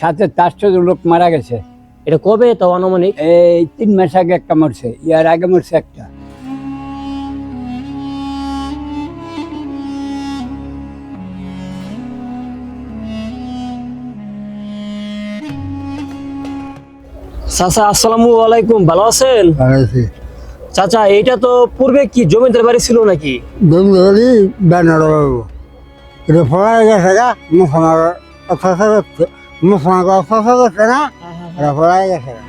সাথে চারশো লোক মারা গেছে। এটা কবে তো আনুমানিক? এই তিন মাস আগে একটা মরছে ইয়ার আগে মরছে একটা। চাচা আসসালামু আলাইকুম ভালো আছেন? চাচা এইটা তো পূর্বে কি জমিদার বাড়ি ছিল নাকি? জমিদারি ব্যানার বাবু। এটা ফলাই গেছে গা মুসলমান মুসলমান অথচ করছে না এটা ফলাই গেছে। গা।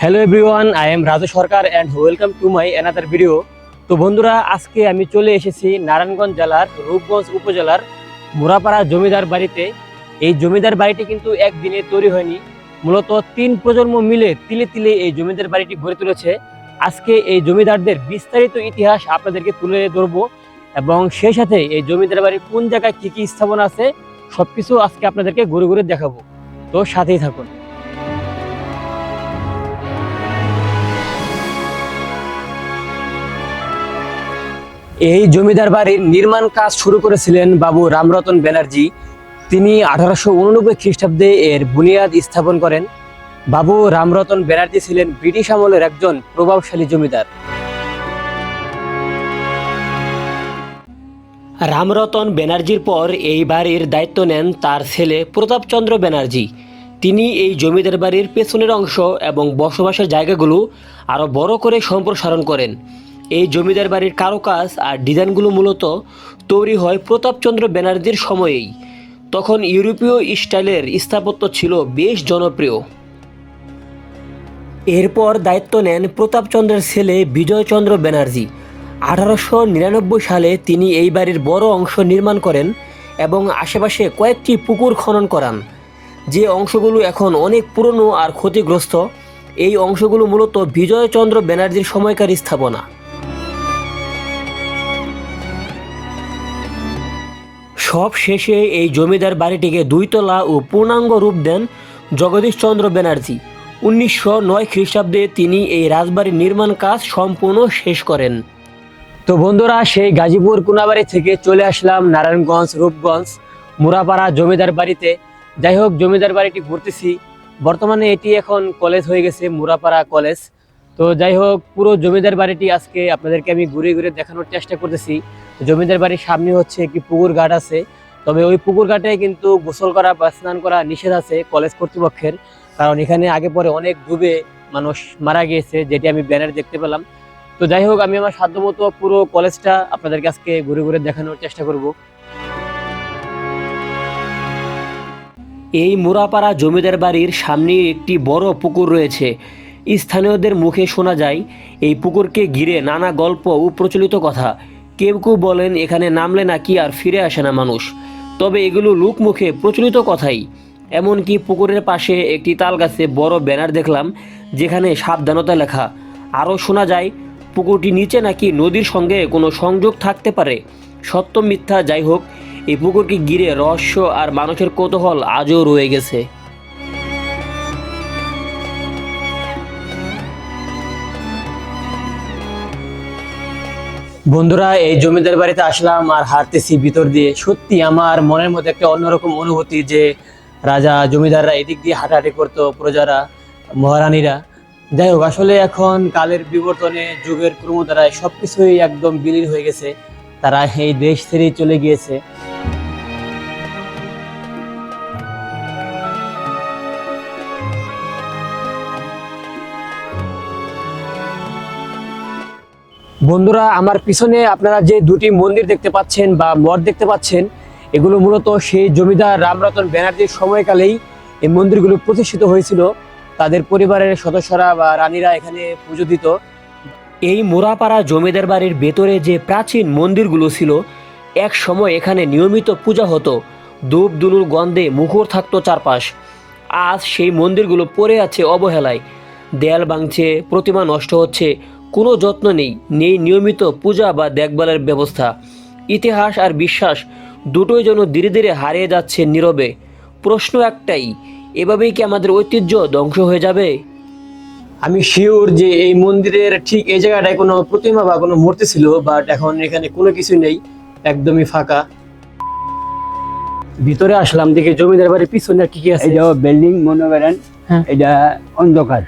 Hello everyone I am Raju Sarkar and welcome to my another video তো বন্ধুরা আজকে আমি চলে এসেছি নারায়ণগঞ্জ জেলার রূপগঞ্জ উপজেলার মুরাপাড়া জমিদার বাড়িতে। এই জমিদার বাড়িটি কিন্তু একদিনে তৈরি হয়নি। মূলত তিন প্রজন্ম মিলে তিলে তিলে এই জমিদার বাড়িটি গড়ে তুলেছে। আজকে এই জমিদারদের বিস্তারিত ইতিহাস আপনাদেরকে তুলে ধরবো এবং সেই সাথে এই জমিদার বাড়ির কোন জায়গায় কি কি স্থাপনা আছে, সবকিছু আজকে আপনাদেরকে ঘুরে ঘুরে দেখাবো। তো সাথেই থাকুন। এই জমিদার বাড়ির নির্মাণ কাজ শুরু করেছিলেন বাবু রামরতন ব্যানার্জি। তিনি আঠারোশো উননব্বই খ্রিস্টাব্দে এর বুনিয়াদ স্থাপন করেন। বাবু রামরতন ব্যানার্জি ছিলেন ব্রিটিশ আমলের একজন প্রভাবশালী জমিদার। রামরতন ব্যানার্জির পর এই বাড়ির দায়িত্ব নেন তার ছেলে প্রতাপচন্দ্র ব্যানার্জি। তিনি এই জমিদার বাড়ির পেছনের অংশ এবং বসবাসের জায়গাগুলো আরও বড় করে সম্প্রসারণ করেন। এই জমিদার বাড়ির কারুকাজ আর ডিজাইনগুলো মূলত তৈরি হয় প্রতাপচন্দ্র ব্যানার্জির সময়েই। তখন ইউরোপীয় স্টাইলের স্থাপত্য ছিল বেশ জনপ্রিয়। এরপর দায়িত্ব নেন প্রতাপচন্দ্রের ছেলে বিজয়চন্দ্র ব্যানার্জি। আঠারোশো নিরানব্বই সালে তিনি এই বাড়ির বড় অংশ নির্মাণ করেন এবং আশেপাশে কয়েকটি পুকুর খনন করান। যে অংশগুলো এখন অনেক পুরনো আর ক্ষতিগ্রস্ত, এই অংশগুলো মূলত বিজয়চন্দ্র ব্যানার্জির সময়কার স্থাপনা। সব শেষে এই জমিদার বাড়িটিকে দুইতলা ও পূর্ণাঙ্গ রূপ দেন জগদীশচন্দ্র ব্যানার্জি। উনিশশো নয় খ্রিস্টাব্দে তিনি এই রাজবাড়ির নির্মাণ কাজ সম্পূর্ণ শেষ করেন। তো বন্ধুরা, সেই গাজীপুর কোনাবাড়ি থেকে চলে আসলাম নারায়ণগঞ্জ, রূপগঞ্জ, মুরাপাড়া জমিদার বাড়িতে। যাই হোক, জমিদার বাড়িটি ঘুরতেছি। বর্তমানে এটি এখন কলেজ হয়ে গেছে, মুরাপাড়া কলেজ। তো যাই হোক, পুরো জমিদার বাড়িটি আজকে আপনাদেরকে আমি ঘুরে ঘুরে দেখানোর চেষ্টা করতেছি। জমিদার বাড়ির সামনে হচ্ছে একটি পুকুর ঘাট আছে। তবে ওই পুকুর ঘাটে কিন্তু গোসল করা বা স্নান করা নিষেধ আছে কলেজ কর্তৃপক্ষের। কারণ এখানে আগে পরে অনেক ডুবে মানুষ মারা গিয়েছে, যেটি আমি ব্যানার দেখতে পেলাম। তো যাই হোক, আমি আমার সাধ্যমতো পুরো কলেজটা আপনাদের আজকে ঘুরে ঘুরে দেখানোর চেষ্টা করব। এই মুরাপাড়া জমিদার বাড়ির সামনে একটি বড় পুকুর রয়েছে। স্থানীয়দের মুখে শোনা যায়, এই পুকুরকে ঘিরে নানা গল্প ও প্রচলিত কথা। কেউ কেউ বলেন, এখানে নামলে নাকি আর ফিরে আসে না মানুষ। তবে এগুলো লোকমুখে প্রচলিত কথাই। এমনকি পুকুরের পাশে একটি তাল গাছে বড় ব্যানার দেখলাম, যেখানে সাবধানতা লেখা। আরও শোনা যায়, পুকুরটি নিচে নাকি নদীর সঙ্গে কোনো সংযোগ থাকতে পারে। সত্য মিথ্যা যাই হোক, এই পুকুরকে ঘিরে রহস্য আর মানুষের কৌতূহল আজও রয়ে গেছে। বন্ধুরা, এই জমিদার বাড়িতে আসলাম আর হাঁটতেছি ভিতর দিয়ে। সত্যি আমার মনের মধ্যে একটা অন্যরকম অনুভূতি যে রাজা জমিদাররা এদিক দিয়ে হাঁটাহাঁটি করতো প্রজারা, মহারানীরা। যাই হোক, আসলে এখন কালের বিবর্তনে যুগের ক্রম ক্রমধারায় সবকিছুই একদম বিলীন হয়ে গেছে। তারা এই দেশ ছেড়েই চলে গিয়েছে। বন্ধুরা, আমার পিছনে আপনারা যে দুটি মন্দির দেখতে পাচ্ছেন বা মঠ দেখতে পাচ্ছেন এগুলো মূলত সেই জমিদার রামরতন ব্যানার্জির সময়কালেই এই মন্দিরগুলো প্রতিষ্ঠিত হয়েছিল। তাদের পরিবারের সদস্যরা বা রানীরা এখানে পুজো দিত। এই মোরাপাড়া জমিদার বাড়ির ভেতরে যে প্রাচীন মন্দিরগুলো ছিল, এক সময় এখানে নিয়মিত পূজা হতো। ধূপ দুনুর গন্ধে মুখর থাকতো চারপাশ। আজ সেই মন্দিরগুলো পড়ে আছে অবহেলায়। দেয়াল ভাঙছে, প্রতিমা নষ্ট হচ্ছে, কোনো যত্ন নেই নেই নিয়মিত পূজা বা দেখভালের ব্যবস্থা। ইতিহাস আর বিশ্বাস দুটোই যেন ধীরে ধীরে হারিয়ে যাচ্ছে নীরবে। প্রশ্ন একটাই এভাবেই কি আমাদের ঐতিহ্য ধ্বংস হয়ে যাবে? আমি শিওর যে এই মন্দিরের ঠিক এই জায়গাটায় কোনো প্রতিমা বা কোনো মূর্তি ছিল বাট এখন এখানে কোনো কিছু নেই একদমই ফাঁকা। ভিতরে আসলাম দেখে জমিদার বাড়ির পিছনে কি কি আছে। এটা বিল্ডিং মনে করেন হ্যাঁ। এটা অন্ধকার।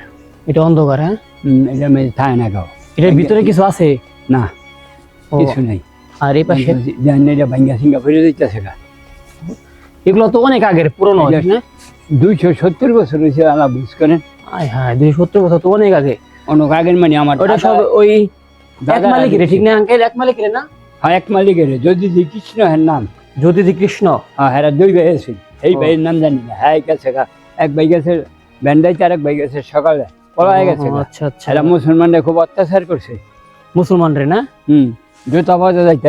এটা অন্ধকার হ্যাঁ? এটা থাকে না গাও এটার ভিতরে কিছু আছে? না কিছু নেই। আর এই পাশে ভাঙ্গা দিতেছে গা। এগুলো তো অনেক আগের পুরনো দুইশো সত্তর বছর হয়েছে আলা বুঝ করেন আয় হ্যাঁ দুই সত্তর বছর তো অনেক আগে। অনেক আগের মানে আমার ওটা সব ওই এক মালিকের ঠিক না? আঙ্কেল এক মালিকের না? হ্যাঁ এক মালিকের যদি যে কৃষ্ণ হ্যাঁ নাম। জ্যোতিজি কৃষ্ণ। হ্যাঁ হ্যাঁ দুই ভাই আছে এই ভাইয়ের নাম জানি না। হ্যাঁ গেছে এক ভাই গেছে ব্যান্ডাইতে আর এক ভাই গেছে সকালে। গেছে আচ্ছা আচ্ছা। মুসলমানরা খুব অত্যাচার করছে। মুসলমান রে না? হুম। জুতা যাইতে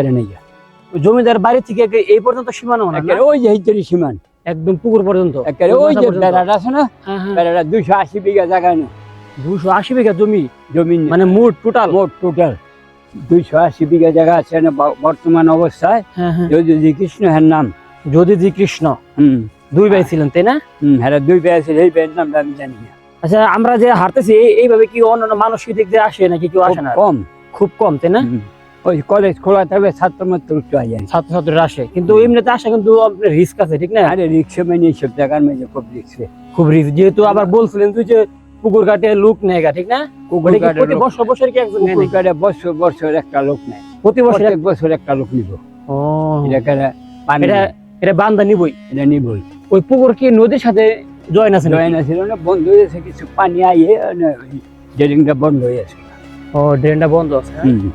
জমিদার বাড়ি থেকে এই পর্যন্ত সীমানো একেবারে ওই যে সীমান একদম পুকুর পর্যন্ত? একেবারে ওই যে বেড়াটা আছে না হ্যাঁ হ্যাঁ। বেড়াটা দুইশো আশি বিঘা জায়গায় না। দুশো আশি বিঘা জমি? জমি মানে মোট টোটাল? মোট টোটাল। দুইশো আশি বিঘা জায়গা আছে না বর্তমান অবস্থায়। হ্যাঁ যদি যে কৃষ্ণ হ্যাঁ নাম। জ্যোতিজি কৃষ্ণ? হুম। দুই ভাই ছিলেন তাই না? হুম হ্যাঁ দুই ভাই আছে এই ভাইয়ের নামটা আমি জানি না। আচ্ছা আমরা যে হারতেছি এইভাবে কি অন্যান্য মানসিক দিক দিয়ে আসে নাকি কেউ আসে না? কম। খুব কম তাই না। ওই কলেজ খোলা থাকবে ছাত্র মাত্র একটু আয় ছাত্রছাত্রীরা আসে। কিন্তু এমনিতে আসা কিন্তু আপনার রিস্ক আছে ঠিক না? আরে রিক্সা মানে এইসব জায়গার মধ্যে খুব রিক্সে খুব রিস্ক যেহেতু আবার বলছিলেন তুই যে পুকুর কাটে লুক নেগা ঠিক না? কুকুর ওটা কি প্রতি বছর বছর কি একজন নেয়? কাটে বছর বছর একটা লোক নেয়। প্রতি বছর প্রত্যেক বছর একটা লোক নিব। ও। এটা এটা এটা বান্দা নিবই? এটা নিবই। ওই পুকুর কি নদীর সাথে জয়েন আছে জয়েন আছে না বন্ধ হয়েছে কিছু পানি আইয়ে ডেরিংটা বন্ধ হয়ে আছে ও ড্রেনটা বন্ধ আছে হ্যাঁ? হুম।